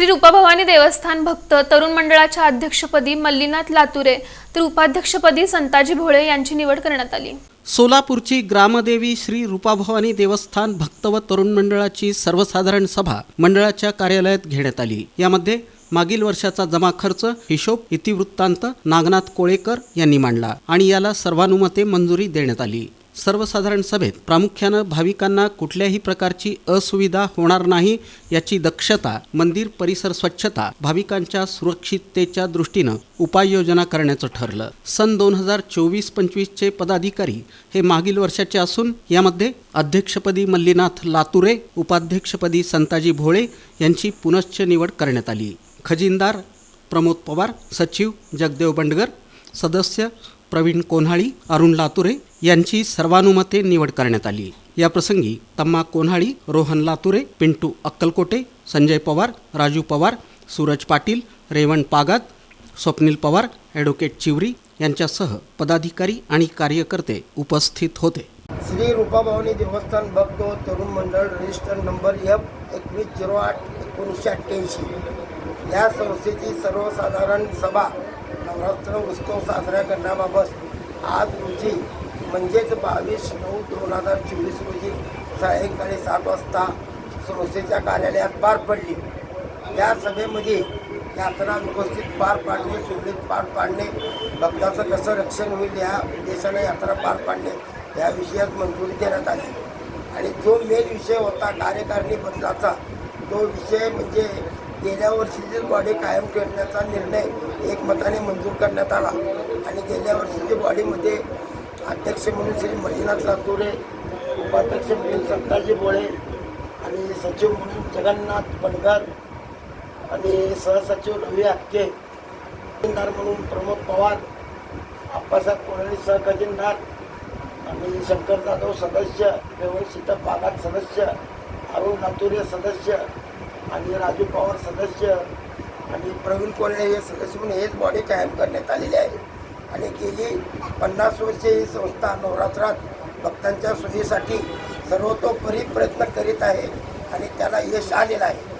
श्री रूपाभवानी देवस्थान भक्त तरुण मंडळाच्या अध्यक्षपदी मल्लीनाथ लातुरे तर उपाध्यक्षपदी संताजी भोळे यांची निवड करण्यात आली. सोलापूरची ग्रामदेवी श्री रूपाभवानी देवस्थान भक्त व तरुण मंडळाची सर्वसाधारण सभा मंडळाच्या कार्यालयात घेण्यात आली. यामध्ये मागील वर्षाचा जमा खर्च हिशोब इतिवृत्तांत नागनाथ कोळेकर यांनी मांडला आणि याला सर्वानुमते मंजुरी देण्यात आली. सर्वसाधारण सभेत प्रामुख्यानं भाविकांना कुठल्याही प्रकारची असुविधा होणार नाही याची दक्षता मंदिर परिसर स्वच्छता भाविकांच्या सुरक्षिततेच्या दृष्टीनं उपाययोजना करण्याचं ठरलं. सन दोन हजार चोवीस पंचवीसचे पदाधिकारी हे मागील वर्षाचे असून यामध्ये अध्यक्षपदी मल्लीनाथ लातुरे उपाध्यक्षपदी संताजी भोळे यांची पुनश्च निवड करण्यात आली. खजिनदार प्रमोद पवार सचिव जगदेव बंडगर सदस्य प्रवीण कोन्हाळी अरुण लातुरे यांची सर्वानुमते निवड करण्यात आली. या प्रसंगी तम्मा कोन्हाळी रोहन लातुरे पिंटू अक्कलकोटे संजय पवार राजू पवार सूरज पाटील रेवण पागात स्वप्नील पवार ॲडव्होकेट चिवरी यांच्यासह पदाधिकारी आणि कार्यकर्ते उपस्थित होते. श्री रूपाभावनी देवस्थान भक्तो तरुण मंडळ रजिस्टर नंबर एफ एकवीस झिरो आठ एकोणीसशे अठ्ठ्याऐंशी. या संस्थेची सर्वसाधारण सभा नवरात्र उत्सव साजरा करण्याबाबत आज रोजी म्हणजेच बावीस नऊ दोन हजार चोवीस रोजी सायंकाळी सात वाजता संस्थेच्या कार्यालयात पार पडली. या सभेमध्ये यात्रा व्यवस्थित पार पाडणे सुरळीत पार पाडणे भक्ताचं कसं रक्षण होईल या उद्देशाने यात्रा पार पाडणे या विषयात मंजुरी देण्यात आली. आणि जो मेन विषय होता कार्यकारिणी बदलाचा तो विषय म्हणजे गेल्या वर्षीची बॉडी कायम ठेवण्याचा निर्णय एकमताने मंजूर करण्यात आला. आणि गेल्या वर्षीची बॉडीमध्ये अध्यक्ष म्हणून श्री मंजुनाथ लातुरे उपाध्यक्ष म्हणून संताजी बोळे आणि सचिव म्हणून जगन्नाथ बनगर आणि सहसचिव रवी हक्के खजिनदार म्हणून प्रमोद पवार आप्पासाहेब कोणाळी सहखजिनदार आणि शंकर जाधव सदस्य व्यवस्थित बागात सदस्य अरुण लातुरे सदस्य आणि राजू पवार सदस्य आणि प्रवीण कोल्हे हे सदस्य म्हणून हेच बॉडी कायम करण्यात आलेली आहे. आणि गेली पन्नास वर्षे ही संस्था नवरात्रात भक्तांच्या सोयीसाठी सर्वतोपरी प्रयत्न करीत आहे आणि त्याला यश आलेलं आहे.